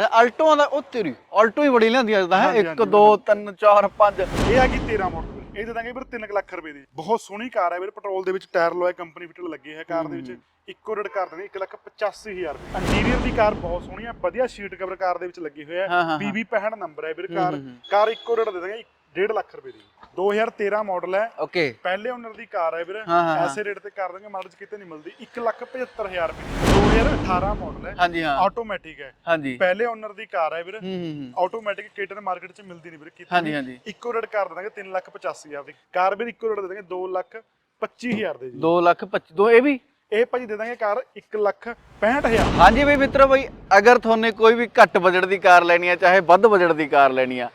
ਅੱਛਾ ਆਲਟੋਆਂ ਦਾ ਉਹ ਤੇਰੀ ਆਲਟੋ ਹੀ ਬੜੀ ਲਿਆਂਦੀ ਅੱਜ ਤਾਂ ਹੈ? ਹਾਂਜੀ, 1 ਹਾਂਜੀ, 2 3 4 5 ਇਹ ਆ ਗਈ 13 ਮਾਡਲ ਇਹ ਦੇ ਦਾਂਗੇ ਵੀਰ 3 ਲੱਖ ਰੁਪਏ ਦੀ। ਬਹੁਤ ਸੋਹਣੀ ਕਾਰ ਹੈ ਵੀਰ ਪੈਟਰੋਲ ਦੇ ਵਿੱਚ ਟਾਇਰ ਲੋਏ ਕੰਪਨੀ ਫਿਟਡ ਲੱਗੇ ਹੈ ਕਾਰ ਦੇ ਵਿੱਚ। ਇੱਕੋ ਰੇਟ ਕਰ ਦਿੰਦੇ 1 ਲੱਖ 85000 ਰੁਪਏ ਇੰਟੀਰੀਅਰ ਦੀ ਕਾਰ ਬਹੁਤ ਸੋਹਣੀ ਹੈ ਵਧੀਆ ਸ਼ੀਟ ਕਵਰ ਕਾਰ ਦੇ ਵਿੱਚ ਲੱਗੇ ਹੋਏ ਹਾਂ, ਹੈ ਹਾਂ, ਹਾਂ। PB 65 ਨੰਬਰ ਹੈ ਵੀਰ ਕਾਰ। ਕਾਰ ਇੱਕੋ ਰੇਟ ਦੇ ਦਾਂਗੇ 1.5 ਲੱਖ ਰੁਪਏ ਦੀ। 2013 ਮਾਡਲ ਹੈ। ਓਕੇ ਪਹਿਲੇ ਓਨਰ ਦੀ ਕਾਰ ਹੈ ਵੀਰ। ਹਾਂ, ਹਾਂ, ਹਾਂ। ਐਸੇ ਰੇਟ ਤੇ ਕਰ ਦਾਂਗੇ ਮਾਡਲ ਚ ਕਿਤੇ ਨਹੀਂ ਮਿਲਦੀ। 1 ਲੱਖ 75000 ਰੁਪਏ ਦੀ। 2018 ਮਾਡਲ ਹੈ। ਹਾਂਜੀ ਹਾਂ। ਆਟੋਮੈਟਿਕ ਹੈ। ਹਾਂਜੀ। ਪਹਿਲੇ ਓਨਰ ਦੀ ਕਾਰ ਹੈ ਵੀਰ। ਹੂੰ ਹੂੰ ਆਟੋਮੈਟਿਕ ਕੇਟਨ ਮਾਰਕੀਟ 'ਚ ਮਿਲਦੀ ਨਹੀਂ ਵੀਰ ਕਿਤੇ ਹਾਂਜੀ ਵੀ। ਹਾਂਜੀ। ਇੱਕੋ ਰੇਟ ਕਰ ਦਾਂਗੇ 3 ਲੱਖ 85000 ਦੀ। ਕਾਰ ਵੀਰ ਇੱਕੋ ਰੇਟ ਦੇ ਦਾਂਗੇ 2 ਲੱਖ 25000 ਦੇ ਜੀ। 2 ਲੱਖ 25 ਦੋ ਇਹ ਵੀ? ਇਹ ਭਾਜੀ ਦੇ ਦਾਂਗੇ ਕਾਰ 1 ਲੱਖ 65000 ਹਾਂਜੀ ਬਈ ਮਿੱਤਰੋ ਬਈ ਅਗਰ ਤੁਹਾਨੂੰ ਕੋਈ ਵੀ ਘੱਟ ਬਜਟ ਦੀ ਕਾਰ ਲੈਣੀ ਹੈ ਚਾਹੇ ਵੱਧ ਬਜਟ ਦੀ ਕਾਰ ਲੈਣੀ ਆ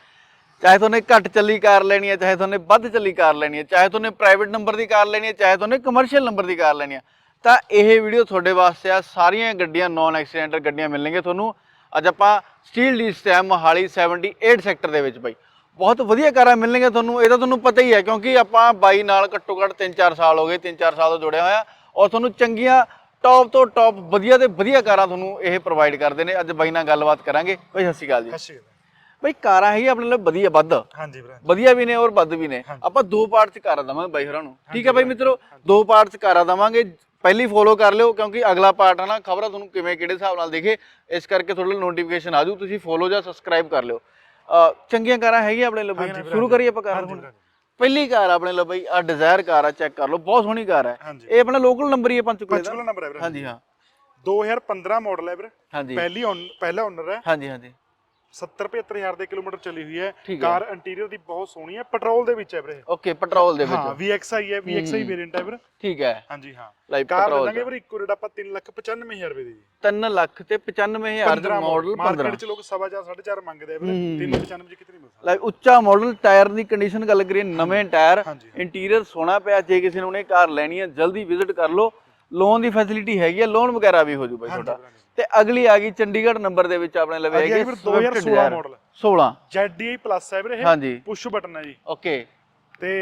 ਚਾਹੇ ਤੁਹਾਨੂੰ ਘੱਟ ਚੱਲੀ ਕਾਰ ਲੈਣੀ ਹੈ, ਚਾਹੇ ਤੁਹਾਨੂੰ ਵੱਧ ਚੱਲੀ ਕਾਰ ਲੈਣੀ ਹੈ, ਚਾਹੇ ਤੁਹਾਨੂੰ ਪ੍ਰਾਈਵੇਟ ਨੰਬਰ ਦੀ ਕਾਰ ਲੈਣੀ ਹੈ, ਚਾਹੇ ਤੁਹਾਨੂੰ ਕਮਰਸ਼ੀਅਲ ਨੰਬਰ ਦੀ ਕਾਰ ਲੈਣੀ ਹੈ। ਤਾਂ ਇਹ ਵੀਡੀਓ ਤੁਹਾਡੇ ਵਾਸਤੇ ਆ। ਸਾਰੀਆਂ ਗੱਡੀਆਂ ਨਾਨ ਐਕਸੀਡੈਂਟਲ ਗੱਡੀਆਂ ਮਿਲਣਗੀਆਂ ਤੁਹਾਨੂੰ। ਅੱਜ ਆਪਾਂ ਸਟੀਲ ਡੀ ਸਟੈਮ ਮੋਹਾਲੀ 78 ਸੈਕਟਰ ਦੇ ਵਿੱਚ ਬਾਈ। ਬਹੁਤ ਵਧੀਆ ਕਾਰਾਂ ਮਿਲਣਗੀਆਂ ਤੁਹਾਨੂੰ। ਇਹ ਤਾਂ ਤੁਹਾਨੂੰ ਪਤਾ ਹੀ ਹੈ, ਕਿਉਂਕਿ ਆਪਾਂ ਬਾਈ ਨਾਲ ਘੱਟੋ ਘੱਟ 3-4 ਸਾਲ ਹੋ ਗਏ 3-4 ਸਾਲ ਤੋਂ ਜੁੜਿਆ ਹੋਇਆ। ਔਰ ਤੁਹਾਨੂੰ ਚੰਗੀਆਂ ਟੌਪ ਤੋਂ ਟੌਪ ਵਧੀਆ ਤੇ ਵਧੀਆ ਕਾਰਾਂ ਤੁਹਾਨੂੰ ਇਹ ਪ੍ਰੋਵਾਈਡ ਕਰਦੇ ਨੇ। ਅੱਜ ਬਾਈ ਨਾਲ ਗੱਲਬਾਤ ਕਰਾਂਗੇ। ਬਾਈ, ਸਤਿ ਸ਼੍ਰੀ ਅਕਾਲ ਜੀ। ਸਤਿ ਸ਼੍ਰੀ ਅਕਾਲ। ਬਾਈ ਕਾਰਾਂ ਹੈਗੀ ਆਪਣੇ ਲਈ ਵਧੀਆ ਵੱਧ। ਹਾਂਜੀ ਵੀਰ। ਵਧੀਆ ਵੀ ਨੇ ਔਰ ਵੱਧ ਵੀ ਨੇ। ਆਪਾਂ ਦੋ ਪਾਰਟ ਚ ਕਾਰਾਂ ਦਵਾਂਗੇ ਬਾਈ ਹੋਰਾਂ ਨੂੰ। ਠੀਕ ਹੈ ਬਾਈ ਮਿੱਤਰੋ ਦੋ ਪਾਰਟ ਚ ਕਾਰਾਂ ਦਵਾਂਗੇ। ਪਹਿਲੀ ਫੋਲੋ ਕਰ ਲਿਓ ਕਿਉਂਕਿ ਅਗਲਾ ਪਾਰਟ ਹੈ ਨਾ ਖਬਰਾਂ ਤੁਹਾਨੂੰ ਕਿਵੇਂ ਕਿਹੜੇ ਹਿਸਾਬ ਨਾਲ ਦਿਖੇ। ਇਸ ਕਰਕੇ ਤੁਹਾਡੇ ਨੋਟੀਫਿਕੇਸ਼ਨ ਆਜੂ ਤੁਸੀਂ ਫੋਲੋ ਜਾਂ ਸਬਸਕ੍ਰਾਈਬ ਕਰ ਲਿਓ। ਚੰਗੀਆਂ ਕਾਰਾਂ ਹੈਗੀਆਂ ਆਪਣੇ ਲਈ ਸ਼ੁਰੂ ਕਰੀਏ ਆਪਾਂ ਕਾਰ ਹੁਣ। ਪਹਿਲੀ ਕਾਰ ਆਪਣੇ ਲਈ ਬਾਈ ਆ ਡਿਜ਼ਾਇਰ ਕਾਰ ਆ ਚੈੱਕ ਕਰ ਲਓ। ਬਹੁਤ ਸੋਹਣੀ ਕਾਰ ਹੈ। ਇਹ ਆਪਣਾ ਲੋਕਲ ਨੰਬਰ ਹੀ ਹੈ ਪੰਚਕੂਲੇ ਦਾ ਪੰਚਕੂਲਾ ਨੰਬਰ ਹੈ ਵੀਰ। ਹਾਂਜੀ ਹਾਂ। 2015 ਮਾਡਲ ਹੈ ਵੀਰ। ਹਾਂਜੀ। ਪਹਿਲੀ ਪਹਿਲਾ ਓਨਰ ਹੈ। ਹਾਂਜੀ ਹਾਂਜੀ। 70 75000 ਦੇ ਕਿਲੋਮੀਟਰ ਚੱਲੀ ਹੋਈ ਹੈ। ਹੈ। ਕਾਰ ਇੰਟੀਰੀਅਰ ਦੀ ਬਹੁਤ ਸੋਹਣੀ ਹੈ ਪੈਟਰੋਲ ਦੇ ਵਿੱਚ ਹੈ ਵੀਰੇ। ਓਕੇ ਪੈਟਰੋਲ ਦੇ ਹਾਂ ਵਿੱਚ VXI ਹੈ VXI ਵੇਰੀਐਂਟ ਹੈ। ਵੀਰ। ਠੀਕ ਹੈ। ਹਾਂਜੀ ਹਾਂ। ਕਾਰ ਦਾਂਗੇ ਵੀਰ ਇੱਕੋ ਰੇਟ ਆਪਾਂ 395000 ਰੁਪਏ ਦੀ ਜੀ। 3 ਲੱਖ ਤੇ 95000 ਦਾ ਮਾਡਲ 15 ਮਾਰਕੀਟ 'ਚ ਲੋਕ ਸਵਾ ਚਾਰ, ਸਾਢੇ 4.5 ਮੰਗਦੇ ਆ ਵੀਰੇ। 395 ਚ ਕਿਤੇ ਨਹੀਂ ਮਿਲ ਸਕਦਾ? ਲਾਈਕ ਉੱਚਾ ਮਾਡਲ ਟਾਇਰ ਦੀ ਕੰਡੀਸ਼ਨ ਗੱਲ ਕਰੀਏ ਨਵੇਂ ਟਾਇਰ। ਇੰਟੀਰੀਅਰ ਸੋਹਣਾ ਪਿਆ ਜੇ ਕਿਸੇ ਨੂੰ ਨੇ ਕਾਰ ਲੈਣੀ ਹੈ ਜਲਦੀ ਵਿਜ਼ਿਟ ਕਰ ਲਓ। ਲੋਨ ਦੀ ਫੈਸਿਲਿਟੀ ਹੈਗੀ ਹੈ ਲੋਨ ਵਗੈਰਾ ਵੀ ਹੋ ਜੂ ਬਾਈ ਤੁਹਾਡਾ। ਤੇ ਅਗਲੀ ਆ ਗਈ ਚੰਡੀਗੜ੍ਹ ਨੰਬਰ ਦੇ ਵਿੱਚ ਆਪਣੇ ਲਵੇ ਹੈਗੀ ਵੀਰ Swift 2016 Desire। Model 16 ZDI plus ਹੈ ਵੀਰੇ ਇਹ। ਹਾਂਜੀ। ਪੁਸ਼ ਬਟਨ ਹੈ ਜੀ। ਓਕੇ ਤੇ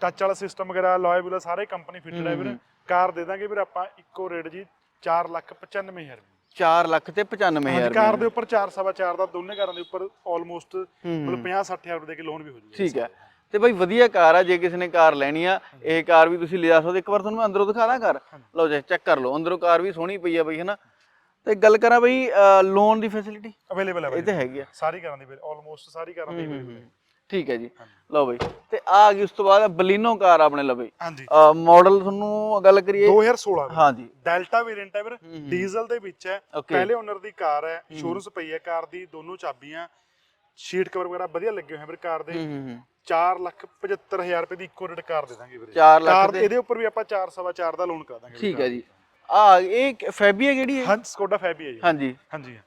ਟੱਚ ਵਾਲਾ ਸਿਸਟਮ ਵਗੈਰਾ ਲੋਏ ਵੀਲ ਸਾਰੇ ਕੰਪਨੀ ਫਿੱਟਡ ਹੈ ਵੀਰੇ। ਕਾਰ ਦੇ ਦਾਂਗੇ ਵੀਰ ਆਪਾਂ ਇੱਕੋ ਰੇਟ ਜੀ 495000 ਰੁਪਏ। 4 ਲੱਖ ਤੇ 95000 ਹਾਂਜੀ ਕਾਰ ਦੇ ਉੱਪਰ 4 ਸਵਾ 4 ਦਾ ਦੋਨੇ ਕਾਰਾਂ ਦੇ ਉੱਪਰ ਆਲਮੋਸਟ ਮਤਲਬ 50 60000 ਰੁਪਏ ਦੇ ਕੇ ਲੋਨ ਵੀ ਹੋ ਜੂਗਾ। ਠੀਕ ਹੈ। ਤੇ ਬਾਈ ਵਧੀਆ ਕਾਰ ਆ ਜੇ ਕਿਸੇ ਨੇ ਕਾਰ ਲੈਣੀ ਆ ਇਹ ਕਾਰ ਵੀ ਤੁਸੀਂ ਲਿਜਾ ਸਕਦੇ ਇੱਕ ਵਾਰ ਤੁਹਾਨੂੰ ਮੈਂ ਅੰਦਰੋਂ ਦਿਖਾ ਦਾਂ ਕਾਰ ਲਓ ਜੀ ਚੈੱਕ ਕਰ ਲਓ। ਅੰਦਰੋਂ ਕਾਰ ਵੀ ਸੋਹਣੀ ਪਈ ਆ ਬਈ ਹਨਾ? ਤੇ ਗੱਲ ਕਰਾਂ ਬਈ ਲੋਨ ਦੀ ਫੈਸਿਲਿਟੀ ਅਵੇਲੇਬਲ ਹੈ ਇਹ ਤੇ ਹੈਗੀ ਆ। ਸਾਰੀ ਕਾਰਾਂ ਦੀ ਆਲਮੋਸਟ ਸਾਰੀ ਕਾਰਾਂ ਦੀ ਹੈ। ਠੀਕ ਹੈ ਜੀ। ਲਓ ਬਈ ਤੇ ਆ ਗਈ ਉਸ ਤੋਂ ਬਾਅਦ ਬਲੀਨੋ ਕਾਰ ਆਪਣੇ ਲਵੇ। ਹਾਂਜੀ। ਮਾਡਲ ਤੁਹਾਨੂੰ ਗੱਲ ਕਰੀਏ। 2016 ਵੀਰੇ। ਹਾਂਜੀ। ਡੈਲਟਾ ਵੇਰੀਐਂਟ ਹੈ ਵੀਰ। ਡੀਜ਼ਲ ਦੇ ਵਿੱਚ ਹੈ. ਪਹਿਲੇ ਓਨਰ ਦੀ ਕਾਰ ਹੈ। ਇੰਸ਼ੋਰੈਂਸ ਪਈ ਹੈ ਕਾਰ ਦੀ ਦੋਨੋਂ ਚਾਬੀਆਂ। ਸ਼ੀਟ ਕਵਰ ਵਗੈਰਾ ਵਧੀਆ ਲੱਗੇ ਹੋਏ ਹੈ ਵੀਰ ਕਾਰ ਦੇ। ਹੂੰ ਹੂੰ ਹੂੰ। 4 ਲੱਖ 75000 ਰੁਪਏ ਦੀ ਇੱਕੋ ਰੇਟ ਕਾਰ ਦੇ ਦਾਂਗੇ ਵੀਰੇ। ਚਾਰ ਲੱਖ ਕਾਰ ਦੇ- ਇਹਦੇ ਉੱਪਰ ਵੀ ਆਪਾਂ 4 ਸਵਾ 4 ਦਾ ਲੋਨ ਕਰ ਦਾਂਗੇ ਠੀਕ ਹੈ ਜੀ। ਆ ਇਹ ਫੈਬੀਆ ਕਿਹੜੀ ਹੈ ਹਾਂ ਸਕੋਡਾ ਫੈਬੀ ਹੈ ਜੀ। ਹਾਂਜੀ। ਹਾਂਜੀ।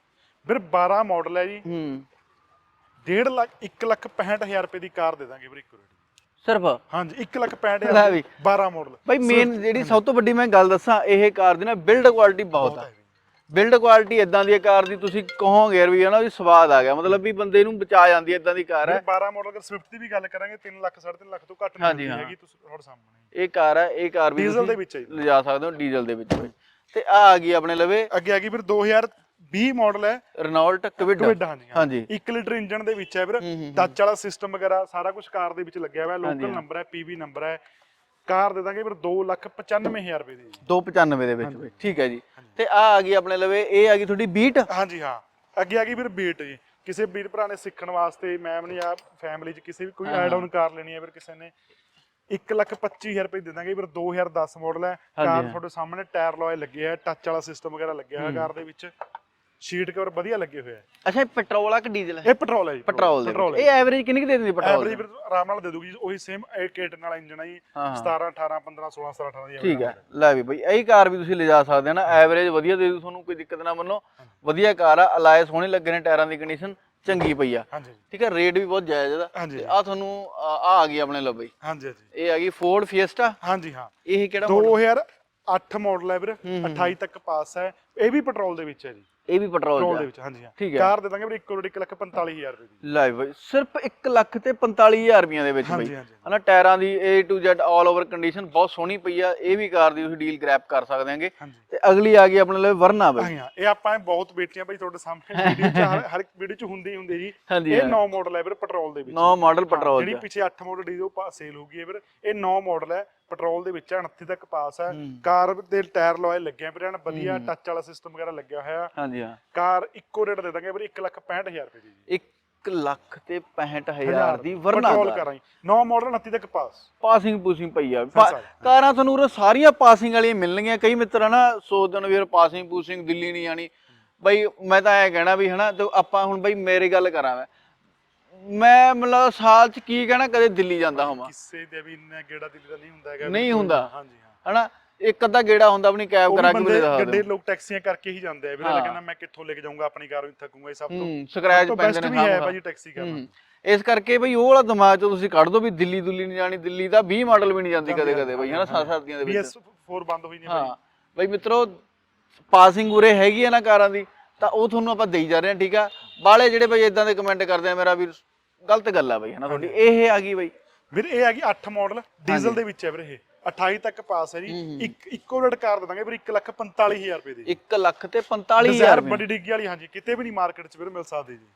ਵੀਰ 12 ਮਾਡਲ ਹੈ ਜੀ। ਹੂੰ। 1.5 ਲੱਖ 1 ਲੱਖ 65000 ਰੁਪਏ ਦੀ ਕਾਰ ਦੇ ਦਾਂਗੇ ਵੀਰੇ ਇੱਕੋ ਰੇਟ ਸਿਰਫ? ਹਾਂਜੀ 1 ਲੱਖ ਲੈ 65000 ਵੀ। 12 ਮਾਡਲ ਭਾਈ ਮੇਨ ਜਿਹੜੀ ਸਭ ਤੋਂ ਵੱਡੀ ਮੈਂ ਗੱਲ ਦੱਸਾਂ ਇਹ ਕਾਰ ਦੀ ਨਾ ਬਿਲਡ ਕੁਆਲਿਟੀ ਬਹੁਤ ਆ। ਬਿਲਡ ਕੁਆਲਿਟੀ ਇਦਾਂ ਦੀ ਕਾਰ ਦੀ ਤੁਸੀਂ ਕਹੋਗੇ ਯਾਰ ਵੀ ਹੈ ਨਾ ਵੀ ਸਵਾਦ ਆ ਗਿਆ। ਮਤਲਬ ਵੀ ਬੰਦੇ ਨੂੰ ਬਚਾ ਜਾਂਦੀ ਹੈ ਇਦਾਂ ਦੀ ਕਾਰ ਹੈ। ਵੀਰੇ 12 ਮਾਡਲ ਅਗਰ ਸਵਿਫਟ ਦੀ ਵੀ ਗੱਲ ਕਰਾਂਗੇ 3 ਲੱਖ 3.5 ਲੱਖ ਤੋਂ ਘੱਟ ਨਹੀਂ। ਹੈਗੀ ਤੁਸੀਂ ਤੁਹਾਡੇ ਸਾਹਮਣੇ। ਇਹ ਕਾਰ ਹੈ ਇਹ ਕਾਰ ਵੀ ਡੀਜ਼ਲ ਦੇ ਵਿੱਚ ਹੈ ਜੀ। ਲਿਜਾ ਸਕਦੇ ਹੋ ਡੀਜ਼ਲ ਦੇ ਵਿੱਚ। ਤੇ ਆ ਆ ਗਈ ਆਪਣੇ ਲਵੇ। ਅੱਗੇ ਆ ਗਈ ਵੀਰ 2020 ਮਾਡਲ ਹੈ। ਰੈਨੋਲਟ ਕਵਿਡ ਟਵਿਡ ਹਾਂਜੀ। ਹਾਂ। ਹਾਂਜੀ। 1 ਲੀਟਰ ਇੰਜਨ ਦੇ ਵਿੱਚ ਹੈ ਵੀਰ। ਹੂੰ, ਹੂੰ, ਟੱਚ ਵਾਲਾ ਸਿਸਟਮ ਵਗੈਰਾ ਸਾਰਾ ਕੁਝ ਕਾਰ ਦੇ ਵਿੱਚ ਲੱਗਿਆ ਹੋਇਆ। ਹਾਂਜੀ, ਲੋਕਲ ਹਾਂ। ਨੰਬਰ ਹੈ ਪੀਵੀ ਨੰਬਰ ਹੈ। ਕਾਰ ਦੇ ਦਾਂਗੇ ਵੀਰ 2,95,000 ਰੁਪਏ ਦੀ ਜੀ। 295 ਦੇ ਵਿੱਚ। ਠੀਕ ਹੈ ਜੀ। ਤੇ ਆ ਆ ਗਈ ਆਪਣੇ ਲਵੇ ਇਹ ਆ ਗਈ ਤੁਹਾਡੀ ਬੀਟ ਹਾਂਜੀ ਹਾਂ। ਅੱਗੇ ਆ ਗਈ ਵੀਰ ਬੀਟ ਜੀ। ਕਿਸੇ ਵੀਰ ਭਰਾ ਨੇ ਸਿੱਖਣ ਵਾਸਤੇ ਮੈਮ ਨੇ ਜਾਂ ਫੈਮਿਲੀ 'ਚ ਕਿਸੇ ਵੀ ਕੋਈ ਐਡ ਆਨ ਕਾਰ ਲੈਣੀ ਹੈ ਵੀਰ ਕਿਸੇ ਨੇ 1,25,000 ਰੁਪਏ ਦੇ ਦਾਂਗੇ ਵੀਰ 2010 ਮਾਡਲ ਹੈ। ਕਾਰ। ਤੁਹਾਡੇ ਸਾਹਮਣੇ ਟਾਇਰ ਲੋਏ ਲੱਗੇ ਆ ਟੱਚ ਵਾਲਾ ਸਿਸਟਮ ਵਗੈਰਾ ਲੱਗਿਆ ਹੋਇਆ ਕਾਰ ਦੇ ਵਿੱਚ। ਸ਼ੀਟ ਕਵਰ ਵਧੀਆ ਲੱਗੇ ਹੋਏ ਆ। ਅੱਛਾ ਇਹ ਪੈਟਰੋਲ ਆ ਕਿ ਡੀਜ਼ਲ ਹੈ ਇਹ ਪੈਟਰੋਲ ਹੈ ਜੀ ਪੈਟਰੋਲ। ਇਹ ਐਵਰੇਜ ਕਿੰਨੀ ਕੁ ਦੇ ਦਿੰਦੀ ਪੈਟਰੋਲ ਐਵਰੇਜ ਵੀਰ ਆਰਾਮ ਨਾਲ ਦੇ ਦੂਗੀ ਉਹੀ ਸੇਮ ਇਹ ਕੇਟ ਨਾਲ ਇੰਜਨ ਜੀ। ਹਾਂ। 17 18 15 16 17 18 ਦੀ ਠੀਕ ਹੈ ਲੈ ਵੀ ਬਈ ਇਹੀ ਕਾਰ ਵੀ ਤੁਸੀਂ ਲਿਜਾ ਸਕਦੇ ਹੋ ਨਾ। ਐਵਰੇਜ ਵਧੀਆ ਦੇ ਦੂ ਤੁਹਾਨੂੰ ਕੋਈ ਦਿੱਕਤ ਨਾ ਮੰਨੋ। ਵਧੀਆ ਕਾਰ ਆ ਅਲਾਏ ਸੋਹਣੇ ਲੱਗੇ ਨੇ ਟਾਇਰਾਂ ਦੀ ਕੰਡੀਸ਼ਨ ਚੰਗੀ ਪਈ ਆ। ਹਾਂਜੀ। ਠੀਕ ਹੈ ਰੇਟ ਵੀ ਬਹੁਤ ਜਾਇਜ਼ ਹਾਂਜੀ ਤੇ ਆ ਤੁਹਾਨੂੰ ਆ ਆ ਗਈ ਆਪਣੇ ਲਓ ਬਈ। ਹਾਂਜੀ ਹਾਂਜੀ। ਇਹ ਆ ਗਈ ਫੋਰਡ ਫੀਐਸਟਾ ਹਾਂਜੀ ਹਾਂ। ਇਹ ਕਿਹੜਾ model? 2008 ਮਾਡਲ ਹੈ ਵੀਰ 28 ਤੱਕ ਪਾਸ ਹੈ ਇਹ ਵੀ ਪੈਟਰੋਲ ਦੇ ਵਿੱਚ ਹੈ ਜੀ। ਇਹ ਵੀ ਪੈਟਰੋਲ ਪੈਟਰੋਲ ਦੇ ਦਾ ਵਿੱਚ ਹਾਂਜੀ ਹਾਂ। ਠੀਕ ਹੈ ਕਾਰ ਦੇ ਦਾਂਗੇ ਵੀਰੇ 1 ਕਰੋੜ 1 ਲੱਖ 45000 ਰੁਪਏ ਦੀ। ਲੈ ਬਾਈ ਸਿਰਫ 1 ਲੱਖ ਤੇ 45000 ਰੁਪਈਆਂ ਦੇ ਵਿੱਚ ਬਾਈ। ਹਾਂਜੀ ਹਾਂਜੀ। ਹਨਾ ਟਾਇਰਾਂ ਦੀ A to Z all over condition ਬਹੁਤ ਸੋਹਣੀ ਪਈ ਆ। ਇਹ ਵੀ ਕਾਰ ਦੀ ਤੁਸੀਂ ਡੀਲ ਗ੍ਰੈਪ ਕਰ ਸਕਦੇ ਹਾਂਜੀ। ਤੇ ਅਗਲੀ ਆ ਗਈ ਆਪਣੇ ਲਈ ਵਰਨਾ ਬਾਈ। ਹਾਂ ਇਹ ਆਪਾਂ ਬਹੁਤ ਬੇਟੀਆਂ ਭਾਈ ਤੁਹਾਡੇ ਸਾਹਮਣੇ ਵੀਡੀਓ ਚ ਹਰ- ਹਰ ਇੱਕ ਵੀਡੀਓ ਚ ਹੁੰਦੀ ਹੀ ਹੁੰਦੀ ਜੀ। ਹਾਂਜੀ ਇਹ 9 ਮਾਡਲ ਹੈ ਵੀਰੇ ਪੈਟਰੋਲ ਦੇ ਵਿੱਚ। ਨੌ ਮਾਡਲ ਹਾਂ, ਪੈਟਰੋਲ ਜਿਹੜੀ ਦਾ ਪਿੱਛੇ 8 ਮਾਡਲ ਡੀਜ਼ਲ ਸੇਲ ਹੋ ਗਈ ਹੈ ਵੀਰ ਇਹ 9 ਮਾਡਲ ਹੈ ਪੈਟਰੋਲ ਦੇ ਵਿੱਚ ਹੈ, 29 ਤੱਕ ਪਾਸ ਹੈ। ਹੂੰ। ਕਾਰ ਦੇ ਟਾਇਰ ਲੋਏ ਲੱਗੇ ਆ ਵੀਰੇ ਐਨ ਵਧੀਆ ਟੱਚ ਵਾਲਾ ਸਿਸਟਮ ਵਗੈਰਾ ਲੱਗਿਆ ਹੋਇਆ। ਹਾਂਜੀ ਹਾਂ। ਕਾਰ ਇੱਕੋ ਰੇਟ ਦੇ ਦਾਂਗੇ ਵੀਰੇ 1 ਲੱਖ 65000 ਰੁਪਏ ਦੀ ਜੀ। 1 ਲੱਖ ਤੇ 65000 ਦੀ ਵਰਨਾ ਪੈਟਰੋਲ ਕਾਰ। ਕਰਾਂ 9 ਮਾਡਲ 29 ਤੱਕ ਪਾਸ ਪਾਸਿੰਗ ਪੂਸਿੰਗ ਪਈ ਆ। ਕਾਰਾਂ ਤੁਹਾਨੂੰ ਉਰੇ ਸਾਰੀਆਂ ਪਾਸਿੰਗ ਵਾਲੀਆਂ ਮਿਲਣਗੀਆਂ। ਕਈ ਮਿੱਤਰ ਹਨਾ ਸੋਚਦੇ ਨੇ ਵੀ ਯਾਰ ਪਾਸਿੰਗ ਪੂਸਿੰਗ ਦਿੱਲੀ ਨਹੀਂ ਆਣੀ। ਬਈ ਮੈਂ ਤਾਂ ਐ ਕਹਿਣਾ ਵੀ ਹਨਾ ਤੇ ਆਪਾਂ ਹੁਣ ਬਈ ਮੇਰੀ ਗੱਲ ਕਰਾਂ ਮੈਂ। ਮੈਂ ਮਤਲਬ ਸਾਲ ਚ ਕੀ ਕਹਿਣਾ ਕਦੇ ਦਿੱਲੀ ਜਾਂਦਾ ਹੋਵਾਂ। ਕਿਸੇ ਦੇ ਵੀ ਇੰਨਾ ਗੇੜਾ ਦਿੱਲੀ ਦਾ ਨਹੀਂ ਹੁੰਦਾ ਹੈਗਾ ਨਹੀਂ ਹੁੰਦਾ। ਹਾਂਜੀ ਹਾਂ। ਹਨਾ? ਇੱਕ ਅੱਧਾ ਗੇੜਾ ਹੁੰਦਾ ਆਪਣੀ ਕੈਬ ਕਰਾ ਵੀ ਕੇ ਵੀ ਦਿਖਾ ਗੱਡੇ ਲੋਕ ਟੈਕਸੀਆਂ ਕਰਕੇ ਹੀ ਜਾਂਦੇ ਆ ਵੀਰੇ। ਕਹਿੰਦਾ ਮੈਂ ਕਿੱਥੋਂ ਲੈ ਕੇ ਜਾਊਂਗਾ ਆਪਣੀ ਕਾਰ ਨੂੰ ਥੱਕੂਗਾ ਇਹ ਸਭ ਤੋਂ ਸਕ੍ਰੈਚ ਪੈਂਦੇ ਨੇ ਵੀ ਹੈ ਹਾਂ ਭਾਜੀ ਟੈਕਸੀ ਕਰਨਾ। ਇਸ ਕਰਕੇ ਬਈ ਉਹ ਵਾਲਾ ਦਿਮਾਗ ਚੋਂ ਤੁਸੀਂ ਕੱਢ ਦੋ ਵੀ ਦਿੱਲੀ ਦੁੱਲੀ ਨਹੀਂ ਜਾਣੀ ਦਿੱਲੀ ਦਾ 20 ਮਾਡਲ ਵੀ ਨਹੀਂ ਜਾਂਦੀ ਕਦੇ ਕਦੇ ਬਈ ਹਨਾ ਸਾ- ਸਰਦੀਆਂ ਦੇ ਵਿੱਚ। BS4 ਬੰਦ ਹੋਈ ਨਹੀਂ ਹਾਂ ਬਈ। ਮਿੱਤਰੋ ਪਾਸਿੰਗ ਉਰੇ ਹੈਗੀ ਆ ਨਾ ਕਾਰਾਂ ਦੀ ਤਾਂ ਉਹ ਤੁਹਾਨੂੰ ਆਪਾਂ ਦੇਈ ਜਾ ਰਹੇ ਹਾਂ ਠੀਕ ਆ? ਬਾਲੇ ਜਿਹੜੇ ਬਈ ਇਦਾਂ ਦੇ ਕਮੈਂਟ ਕਰਦੇ ਆ ਮੇਰਾ ਵੀਰ ਗਲਤ ਗੱਲ ਆ ਬਈ ਹਨਾ ਤੁਹਾਡੀ। ਇਹ ਆ ਗਈ ਬਈ। ਵੀਰ ਇਹ ਹੈਗੀ 8 ਮਾਡਲ ਡੀਜ਼ਲ ਦੇ ਵਿੱਚ ਹੈ ਵੀਰ ਇਹ। 28 ਤੱਕ ਪਾਸ ਹੈ ਜੀ। ਇੱਕ ਇੱਕੋ ਰੇਟ ਕਾਰ ਦੇ ਦਾਂਗੇ ਵੀਰ 1 ਲੱਖ 45000 ਰੁਪਏ ਦੀ। 1 ਲੱਖ ਤੇ 45000 ਡਿਜ਼ਾਇਰ ਰੁਪਏ ਬੜੀ ਡਿੱਗੀ ਵਾਲੀ ਹਾਂਜੀ। ਕਿਤੇ ਵੀ ਨਹੀਂ ਮਾਰਕੀਟ 'ਚ ਵੀਰ ਮਿਲ ਸਕਦੀ ਜੀ।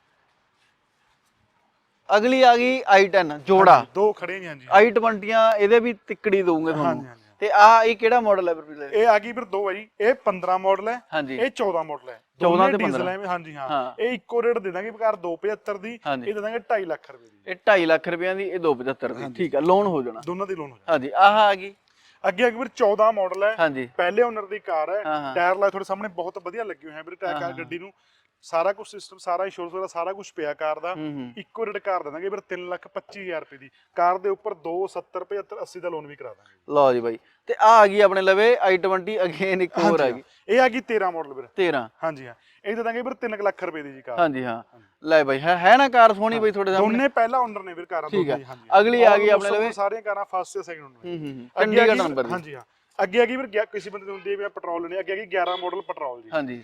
ਅਗਲੀ ਆ ਗਈ i10 ਜੋੜਾ। ਦੋ ਖੜੇ ਨੇ ਹਾਂਜੀ। i20ਆਂ ਇਹਦੇ ਵੀ ਤਿੱਕੜੀ ਦਊਂਗੇ ਤੁਹਾਨੂੰ। ਤੇ ਆ ਇਹ ਕਿਹੜਾ ਮਾਡਲ ਹੈ ਵੀਰ ਇਹ ਆ ਗਈ ਵੀਰ ਦੋ ਹੈ ਜੀ। ਇਹ 15 ਮਾਡਲ ਹੈ ਇਹ 14 ਮਾਡਲ ਹੈ। 14 ਦੋਨੇ ਤੇ ਡੀਜ਼ਲ 15 ਹੈ ਹਾਂਜੀ ਹਾਂ। ਇਹ ਇੱਕੋ ਰੇਟ ਦੇ ਦਾਂਗੇ ਕਾਰ 275 ਦੀ। ਇਹ ਦੇ ਦਾਂਗੇ 2.5 ਲੱਖ ਰੁਪਏ ਦੀ। ਇਹ 2.5 ਲੱਖ ਰੁਪਈਆਂ ਦੀ ਇਹ 275 ਦੀ। ਠੀਕ ਆ ਲੋਨ ਹੋ ਜਾਣਾ। ਦੋਨਾਂ ਦੀ ਲੋਨ ਹੋ ਹਾਂਜੀ ਆਹ ਆ ਗਈ। ਅੱਗੇ ਅੱਗੇ ਵੀਰ 14 ਮਾਡਲ ਹੈ ਪਹਿਲੇ ਓਨਰ ਦੀ ਕਾਰ ਹਾਂ। ਟਾਇਰ ਲਾ ਤੁਹਾਡੇ ਸਾਹਮਣੇ ਬਹੁਤ ਵਧੀਆ ਲੱਗੇ ਹੋਏ ਹੈ ਵੀਰ ਟਾਇਰ ਕਾਰ ਗੱਡੀ ਨੂੰ। ਸਾਰਾ ਕੁਝ ਸਿਸਟਮ ਸਾਰਾ ਇੰਸ਼ੋਰੈਂਸ ਵਗੈਰਾ ਸਾਰਾ ਕੁਝ ਪਿਆ ਕਾਰ ਦਾ। ਇੱਕੋ ਰੇਟ ਕਾਰ ਦੇ ਦਾਂਗੇ ਵੀਰ 3 ਲੱਖ 25000 ਰੁਪਏ ਦੀ। ਕਾਰ ਦੇ ਉੱਪਰ 2 70 75 80 ਦਾ ਲੋਨ ਵੀ ਕਰਾ ਦਾਂਗੇ। ਲਓ ਜੀ ਬਾਈ। ਤੇ ਆ ਆ ਗਈ ਆਪਣੇ ਲਵੇ i20 ਅਗੇਨ ਇੱਕ ਹੋਰ ਆ ਗਈ। ਇਹ ਆ ਗਈ 13 ਮਾਡਲ ਵੀਰ। 13 ਹਾਂਜੀ ਹਾਂ। ਇਹ ਦੇ ਦਾਂਗੇ ਵੀਰ 3 ਲੱਖ ਰੁਪਏ ਦੀ ਜੀ ਕਾਰ। ਹਾਂਜੀ ਹਾਂ। ਲੈ ਬਾਈ ਹੈ ਹੈ ਨਾ ਕਾਰ ਸੋਹਣੀ ਬਾਈ ਤੁਹਾਡੇ ਸਾਹਮਣੇ? ਦੋਨੇ ਪਹਿਲਾ ਓਨਰ ਨੇ ਵੀਰ ਕਾਰਾਂ ਦੋਨੇ ਹਾਂਜੀ। ਅਗਲੀ ਆ ਗਈ ਆਪਣੇ ਲਵੇ। ਸਾਰੀਆਂ ਕਾਰਾਂ ਫਸਟ ਤੇ ਸੈਕਿੰਡ ਓਨਰ ਚੰਡੀਗੜ੍ਹ ਨੰਬਰ ਹਾਂਜੀ ਹਾਂ। ਅੱਗੇ ਆ ਗਈ ਵੀਰ ਕਿਸੇ ਬੰਦੇ ਨੂੰ ਹੁੰਦੀ ਹੈ ਪੈਟਰੋਲ ਲੈਣੀ ਅੱਗੇ ਆ ਗਈ 11 ਮਾਡਲ ਪੈਟਰੋਲ ਜੀ। ਹਾਂਜੀ।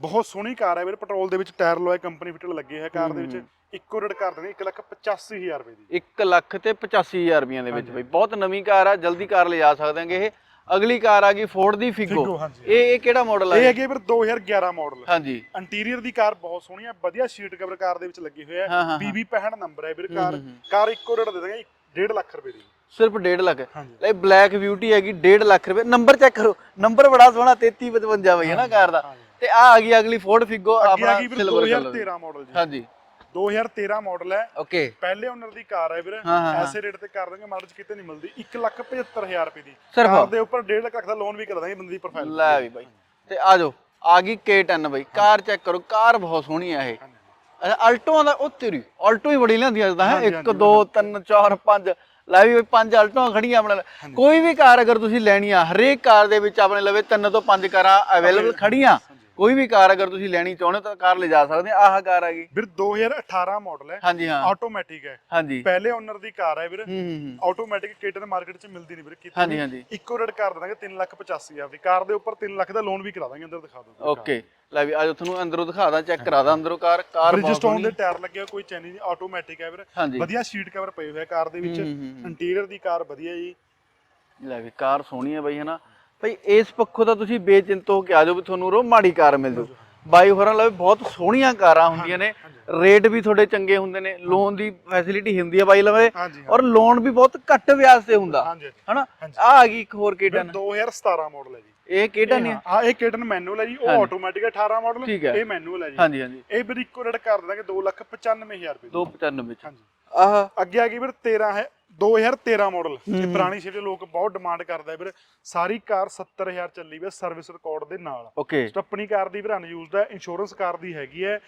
ਬਹੁਤ ਸੋਹਣੀ ਕਾਰ ਹੈ ਵੀਰ ਪੈਟਰੋਲ ਦੇ ਵਿੱਚ ਟਾਇਰ ਲੋਏ ਕੰਪਨੀ ਫਿਟਡ ਲੱਗੇ ਹੈ ਕਾਰ ਦੇ ਵਿੱਚ। ਇੱਕੋ ਰੇਟ ਕਰ ਦੇਣੀ 1 ਲੱਖ 85000 ਰੁਪਏ ਦੀ। 1 ਲੱਖ ਤੇ 85000 ਰੁਪਈਆਂ ਦੇ ਵਿੱਚ ਬਾਈ ਬਹੁਤ ਨਵੀਂ ਕਾਰ ਆ ਜਲਦੀ ਕਾਰ ਲਿਜਾ ਸਕਦੇ ਆਂਗੇ ਇਹ। ਅਗਲੀ ਕਾਰ ਆ ਗਈ ਫੋਰਡ ਦੀ ਫਿਗੋ। ਇਹ ਇਹ ਕਿਹੜਾ ਮਾਡਲ ਆ ਇਹ ਹੈਗੀ ਵੀਰ 2011 ਮਾਡਲ ਹਾਂਜੀ। ਇੰਟੀਰੀਅਰ ਦੀ ਕਾਰ ਬਹੁਤ ਸੋਹਣੀ ਹੈ ਵਧੀਆ ਸੀਟ ਕਵਰ ਕਾਰ ਦੇ ਵਿੱਚ ਲੱਗੇ ਹੋਏ ਹਾਂ, BB 65 ਨੰਬਰ ਹੈ ਵੀਰ ਕਾਰ। ਕਾਰ ਇੱਕੋ ਰੇਟ ਦੇ ਦਾਂਗੇ 1.5 ਲੱਖ ਰੁਪਏ ਦੀ। ਸਿਰਫ 1.5 ਲੱਖ। ਲੈ ਬਲੈਕ ਬਿਊਟੀ ਹੈਗੀ 1.5 ਲੱਖ ਰੁਪਏ। ਨੰਬਰ ਚੈੱਕ ਕਰੋ। ਨੰਬਰ ਬੜਾ ਸੋਹਣਾ 3355 ਬਈ ਹੈ ਨਾ ਕਾਰ ਦਾ। ਤੇ ਆ ਆ ਗਈ ਅਗਲੀ ਫੋਰਡ ਫਿਗੋ ਅੱਗੇ ਆਪਣਾ ਗਈ ਵੀਰ ਸਿਲਵਰ ਕਲਰ 2013 ਮਾਡਲ ਜੀ। ਹਾਂਜੀ। 2013 ਮਾਡਲ ਹੈ। ਓਕੇ ਪਹਿਲੇ ਓਨਰ ਦੀ ਕਾਰ ਹੈ ਵੀਰ। ਹਾਂ, ਹਾਂ, ਐਸੇ ਰੇਟ ਤੇ ਕਰ ਦਾਂਗੇ ਮਾਡਲ ਚ ਕਿਤੇ ਨਹੀਂ ਮਿਲਦੀ। 1 ਲੱਖ 75000 ਰੁਪਏ ਦੀ। ਸਿਰਫ? ਕਾਰ ਦੇ ਉੱਪਰ 1.5 ਲੱਖ ਦਾ ਲੋਨ ਵੀ ਕਰਾ ਦਾਂਗੇ ਬੰਦੇ ਦੀ ਪ੍ਰੋਫਾਈਲ ਲੈ ਵੀ ਬਾਈ। ਤੇ ਆ ਜਾਓ। ਆ ਗਈ K10 ਬਾਈ। ਕਾਰ ਚੈੱਕ ਕਰੋ। ਕਾਰ ਬਹੁਤ ਸੋਹਣੀ ਆ ਇਹ। ਅੱਛਾ ਦਾ ਉਹ ਤੇਰੀ। ਅਲਟੋ ਹੀ ਬੜੀ ਲਿਆਂਦੀ ਅੱਜ ਤਾਂ ਹੈ? 1 2 3 4 5 ਲੈ ਵੀ ਬਈ ਪੰਜ ਅਲਟੋਆਂ ਖੜੀਆਂ ਆਪਣੇ। ਕੋਈ ਵੀ ਕਾਰ ਅਗਰ ਤੁਸੀਂ ਲੈਣੀ ਆ ਹਰੇਕ ਕਾਰ ਦੇ ਵਿੱਚ ਆਪਣੇ ਲਵੇ ਤਿੰਨ ਤੋਂ ਪੰਜ ਕਾਰਾਂ ਅਵੇਲੇਬਲ ਖੜੀਆਂ। ਕੋਈ ਵੀ ਕਾਰ ਅਗਰ ਤੁਸੀਂ ਲੈਣੀ ਚਾਹੁੰਦੇ ਹੋ ਤਾਂ ਕਾਰ ਲਿਜਾ ਸਕਦੇ ਆ ਆਹ ਕਾਰ ਆ ਗਈ। ਵੀਰ 2018 ਮਾਡਲ ਹੈ। ਹਾਂਜੀ ਹਾਂ। ਆਟੋਮੈਟਿਕ ਹੈ। ਹਾਂਜੀ। ਪਹਿਲੇ ਓਨਰ ਦੀ ਕਾਰ ਹੈ ਵੀਰ। ਆਟੋਮੈਟਿਕ ਕੇਟਨ ਮਾਰਕੀਟ ਚ ਮਿਲਦੀ ਨਹੀਂ ਵੀਰ ਕਿਤੇ ਹਾਂਜੀ। ਹਾਂਜੀ। ਇੱਕੋ ਰੇਟ ਕਰ ਦਾਂਗੇ 3 ਲੱਖ 85000 ਦੀ। ਕਾਰ ਦੇ ਉੱਪਰ 3 ਲੱਖ ਦਾ ਲੋਨ ਵੀ ਕਰਾ ਦਾਂਗੇ ਅੰਦਰ ਦਿਖਾ ਦੋ ਓਕੇ ਲੈ ਵੀ ਆਜੋ ਤੁਹਾਨੂੰ ਅੰਦਰੋਂ ਦਿਖਾ ਦਾਂ ਚੈੱਕ ਕਰਾ ਦਾਂ ਅੰਦਰੋਂ ਕਾਰ। ਕਾਰ ਬ੍ਰਿਜਸਟੋਨ ਦੇ ਟਾਇਰ ਲੱਗੇ ਕੋਈ ਚੈਨੀ ਨਹੀਂ। ਆਟੋਮੈਟਿਕ ਹੈ ਵੀਰ। ਵਧੀਆ ਸੀਟ ਕਵਰ ਪਏ ਹੋਏ ਆ ਕਾਰ ਦੇ ਵਿੱਚ। ਇੰਟੀਰੀਅਰ ਦੀ ਕਾਰ ਵਧੀਆ ਜੀ। ਲੈ ਵੀ ਕਾਰ ਸੋਹਣੀ ਹੈ ਬਈ ਹਨਾ। ਭਈ ਇਸ ਪੱਖੋਂ ਤਾਂ ਤੁਸੀਂ ਬੇਚਿੰਤ ਹੋ ਕੇ ਆ ਜਾਓ ਵੀ ਤੁਹਾਨੂੰ ਰੋ ਮਾੜੀ ਕਾਰ ਮਿਲ ਜੂ ਬਾਈ ਹੋਰਾਂ ਲਈ ਬਹੁਤ ਸੋਹਣੀਆਂ ਕਾਰਾਂ ਹੁੰਦੀਆਂ ਨੇ। ਰੇਟ ਵੀ ਤੁਹਾਡੇ ਚੰਗੇ ਹੁੰਦੇ ਨੇ। ਲੋਨ ਦੀ ਫੈਸਿਲਿਟੀ ਹੁੰਦੀ ਹੈ ਬਾਈ ਲਵੇ ਔਰ ਲੋਨ ਵੀ ਬਹੁਤ ਘੱਟ ਵਿਆਜ ਤੇ ਹੁੰਦਾ। ਹਨਾ। ਆ ਆ ਗਈ ਇੱਕ ਹੋਰ ਕੀਟਨ 2017 ਮਾਡਲ ਹੈ ਜੀ। ਇਹ ਕਿਹੜਾ ਨਹੀਂ ਹਾਂ ਇਹ ਕੇਟਨ ਮੈਨੂਅਲ ਹੈ ਜੀ। ਉਹ ਆਟੋਮੈਟਿਕ 18 ਮਾਡਲ ਹੈ। ਇਹ ਮੈਨੂਅਲ ਹੈ ਜੀ। ਹਾਂਜੀ ਹਾਂਜੀ। ਇਹ ਇੱਕੋ ਰੇਟ ਕਰ ਦਾਂਗੇ 295000 ਰੁਪਏ ਦੀ। 295 ਵਿੱਚ ਹਾਂਜੀ। ਆਹ। ਅੱਗੇ ਆ ਗਈ ਵੀਰ 13 ਹੈ 2013 ਮਾਡਲ ਇਹ ਪੁਰਾਣੀ ਦੇ ਲੋਕ ਬਹੁਤ ਡਿਮਾਂਡ ਕਰਦਾ ਵੀਰ। ਸਾਰੀ ਕਾਰ 70000 ਚੱਲੀ ਵੀ ਸਰਵਿਸ ਰਿਕਾਰਡ ਦੇ ਨਾਲ। ਓਕੇ ਸਟੱਪਣੀ ਕਾਰ ਦੀ ਵੀਰ ਅਨਯੂਜ਼ਡ ਹੈ ਇੰਸ਼ੋਰੈਂਸ ਕਾਰ ਦੀ ਹੈਗੀ ਹੈ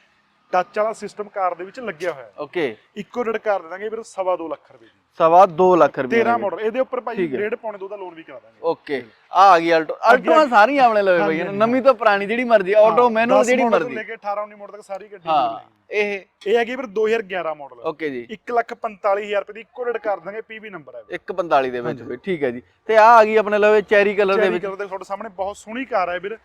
ਟੱਚ ਵਾਲਾ ਸਿਸਟਮ ਕਾਰ ਦੇ ਵਿੱਚ ਲੱਗਿਆ ਹੋਇਆ। ਹੈ ਓਕੇ ਇੱਕੋ ਰੇਟ ਕਰ ਦੇ ਦਾਂਗੇ ਵੀਰ ਸਵਾ ਦੋ ਲੱਖ ਰੁਪਏ ਦੀ। ਸਵਾ 2 ਲੱਖ ਰੁਪਏ 13 ਮਾਡਲ ਇਹਦੇ ਉੱਪਰ ਭਾਈ ਡੇਢ ਪੌਣੇ ਦੋ ਦਾ ਲੋਨ ਵੀ ਕਰਾ ਦਾਂਗੇ। ਓਕੇ ਆ ਆ ਗਈ ਆਲਟੋ ਆਲਟੋਆਂ ਸਾਰੀਆਂ ਆਪਣੇ ਲਵੇ ਬਈ। ਨਵੀਂ ਤੋਂ ਪੁਰਾਣੀ ਜਿਹੜੀ ਮਰਜ਼ੀ ਆਟੋ ਮੈਨੂਅਲ 10 ਜਿਹੜੀ ਮਰਜ਼ੀ। ਲੈ ਕੇ 18 19 ਮਾਡਲ ਤੱਕ ਸਾਰੀ ਗੱਡੀ ਹਾਂ। ਮਿਲੇਗੀ। ਇਹ ਇਹ ਹੈਗੀ ਵੀਰ 2011 ਮਾਡਲ ਓਕੇ ਜੀ। 1 ਲੱਖ 45000 ਰੁਪਏ ਦੀ ਰੇਟ ਕਰ ਦਾਂਗੇ ਪੀਵੀ ਨੰਬਰ ਹੈ 145 ਦੇ ਵਿੱਚ ਠੀਕ ਹੈ ਜੀ। ਤੇ ਆ ਆ ਗਈ ਆਪਣੇ ਲਵੇ ਚੈਰੀ ਕਲਰ ਦੇ ਚੈਰੀ ਵਿੱਚ। ਕਲਰ ਦੇ ਤੁਹਾਡੇ ਸਾਹਮਣੇ ਬਹੁਤ ਸੋਹਣੀ ਕਾਰ ਹੈ ਵੀਰ।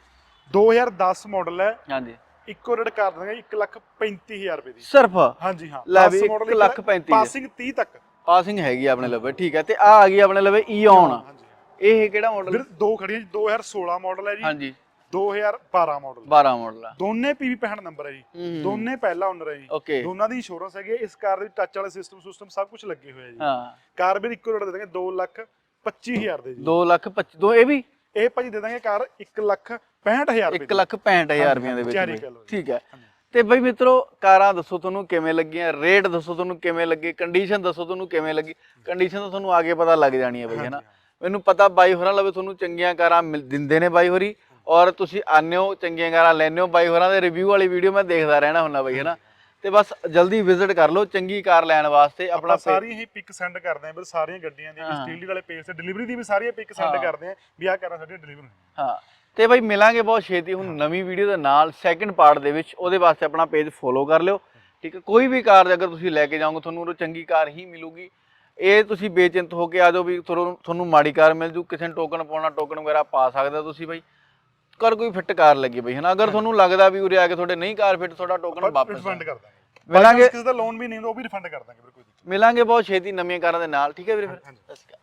2010 ਮਾਡਲ ਹੈ। ਹਾਂਜੀ। ਇੱਕੋ ਰੇਟ ਕਰ ਦਾਂਗੇ 1 ਲੱਖ 35000 ਰੁਪਏ ਦੀ। ਸਿਰਫ? ਹਾਂਜੀ ਹਾਂ। ਲੈ 10 ਵੀ model ਇੱਕ ਲੱਖ ਪੈਂਤੀ ਦੀ। ਪਾਸਿੰਗ 30 ਤੱਕ। ਪਾਸਿੰਗ ਹੈਗੀ ਆਪਣੇ ਲਵੇ ਠੀਕ ਹੈ। ਤੇ ਆ ਆ ਗਈ ਆਪਣੇ ਲਵੇ ਈਓਨ ਇਹ ਕਿਹੜਾ ਮਾਡਲ ਵੀਰ ਦੋ ਖੜੀਆਂ ਜੀ 2016 ਮਾਡਲ ਹੈ ਜੀ। ਹਾਂਜੀ। 2012 ਮਾਡਲ 12 ਮਾਡਲ ਆ। ਦੋਨੇ ਪੀਵੀ 65 ਨੰਬਰ ਹੈ ਜੀ। ਹੂੰ। ਦੋਨੇ ਪਹਿਲਾ ਓਨਰ ਹੈ ਜੀ। ਓਕੇ ਦੋਨਾਂ ਦੀ ਇੰਸ਼ੋਰੈਂਸ ਹੈਗੀ ਹੈ। ਇਸ ਕਾਰ ਦੇ ਟੱਚ ਵਾਲੇ ਸਿਸਟਮ ਸਿਸਟਮ ਸਭ ਕੁਝ ਲੱਗੇ ਹੋਏ ਆ ਜੀ। ਹਾਂ। ਕਾਰ ਵੀਰ ਇੱਕੋ ਰੇਟ ਦੇ ਦਾਂਗੇ 2 ਲੱਖ 25000 ਦੇ ਜੀ। 2 ਲੱਖ 25 ਦੋ ਇਹ ਵੀ? ਇਹ ਭਾਜੀ ਦੇ ਦਾਂਗੇ ਕਾਰ 1 ਲੱਖ 65000 ਰੁਪਏ 1 ਲੱਖ 65000 ਰੁਪਈਆਂ ਦੇ ਵਿੱਚ ਚੈਰੀ ਬਈ। ਕਲਰ। ਠੀਕ ਹੈ। ਹਾਂਜੀ। ਤੇ ਬਈ ਮਿੱਤਰੋ ਕਾਰਾਂ ਦੱਸੋ ਤੁਹਾਨੂੰ ਕਿਵੇਂ ਲੱਗੀਆਂ ਰੇਟ ਦੱਸੋ ਤੁਹਾਨੂੰ ਕਿਵੇਂ ਲੱਗੀ ਕੰਡੀਸ਼ਨ ਦੱਸੋ ਤੁਹਾਨੂੰ ਕਿਵੇਂ ਲੱਗੀ। ਕੰਡੀਸ਼ਨ ਤਾਂ ਤੁਹਾਨੂੰ ਆਗੇ ਪਤਾ ਲੱਗ ਜਾਣੀ ਹੈ ਬਈ ਹੈਨਾ ਮੈਨੂੰ ਪਤਾ ਬਾਈ ਹੋਰਾਂ ਲਵੇ ਤੁਹਾਨੂੰ ਚੰਗੀਆਂ ਕਾਰਾਂ ਮਿਲ- ਦਿੰਦੇ ਨੇ ਬਾਈ ਹੋਰੀ। ਔਰ ਤੁਸੀਂ ਆਨੇ ਹੋ ਚੰਗੀਆਂ ਕਾਰਾਂ ਲੈਂਦੇ ਹੋ ਬਾਈ ਹੋਰਾਂ ਦੇ ਰਿਵਿਊ ਵਾਲੀ ਵੀਡੀਓ ਮੈਂ ਦੇਖਦਾ ਰਹਿਣਾ ਹੁੰਨਾ ਬਈ ਹੈਨਾ? ਤੇ ਬਸ ਜਲਦੀ ਵਿਜ਼ਿਟ ਕਰ ਲਓ ਚੰਗੀ ਕਾਰ ਲੈਣ ਵਾਸਤੇ ਆਪਣਾ ਸਾਰੀਆਂ ਹੀ ਪਿਕ ਸੈਂਡ ਕਰਦੇ ਆਂ ਵੀਰ ਸਾਰੀਆਂ ਗੱਡੀਆਂ ਦੀ। ਸਟੀਲ ਵਾਲੇ ਪੇਜ ਤੇ ਡਿਲੀਵਰੀ ਦੀ ਵੀ ਸਾਰੀਆਂ ਪਿਕ ਸੈਂਡ। ਕਰਦੇ ਆਂ ਵੀ ਆਹ ਕਾਰਾਂ ਸਾਡੀਆਂ ਡਿਲੀਵਰ ਹਾਂ। ਤੇ ਬਾਈ ਮਿਲਾਂਗੇ ਬਹੁਤ ਛੇਤੀ ਹੁਣ ਨਵੀਂ ਵੀਡੀਓ ਦੇ ਨਾਲ ਸੈਕੰਡ ਪਾਰਟ ਦੇ ਵਿੱਚ ਉਹਦੇ ਵਾਸਤੇ ਆਪਣਾ ਪੇਜ ਫੋਲੋ ਕਰ ਲਿਓ ਠੀਕ ਹੈ? ਕੋਈ ਵੀ ਕਾਰ ਅਗਰ ਤੁਸੀਂ ਲੈ ਕੇ ਜਾਓਗੇ ਤੁਹਾਨੂੰ ਉਹ ਚੰਗੀ ਕਾਰ ਹੀ ਮਿਲੂਗੀ। ਇਹ ਤੁਸੀਂ ਬੇਚਿੰਤ ਹੋ ਕੇ ਆ ਜਾਓ ਵੀ ਤੁਹਾਨੂੰ ਤੁਹਾਨੂੰ ਮਾੜੀ ਕਾਰ ਮਿਲ ਜੂ ਕਿਸੇ ਨੂੰ ਟੋਕਨ ਪਾਉਣਾ ਟੋਕਨ ਵਗੈਰਾ ਪਾ ਸਕਦੇ ਹੋ ਤੁਸੀਂ ਬਾਈ। ਕਰ ਕੋਈ ਫਿੱਟ ਕਾਰ ਲੱਗੀ ਬਈ ਹਨਾ? ਅਗਰ ਤੁਹਾਨੂੰ ਲੱਗਦਾ ਵੀ ਉਰੇ ਆ ਕੇ ਤੁਹਾਡੇ ਨਹੀਂ ਕਾਰ ਫਿੱਟ ਤੁਹਾਡਾ ਟੋਕਨ ਵਾਪਸ ਰਿਫੰਡ ਕਰ ਦਾਂਗੇ। ਮਿਲਾਂਗੇ। ਕਿਸੇ ਦਾ ਲੋਨ ਵੀ ਨਹੀਂ ਉਹ ਵੀ ਰਿਫੰਡ ਕਰ ਦਾਂਗੇ ਵੀਰ ਕੋਈ ਦਿੱਕਤ ਮਿਲਾਂਗੇ ਬਹੁਤ ਛੇਤੀ ਨਵੀਆਂ ਕਾਰਾਂ ਦੇ ਨਾਲ ਠੀਕ ਹੈ ਵੀਰੇ ਫਿਰ। ਸਤਿ ਸ਼੍ਰੀ ਅਕਾਲ।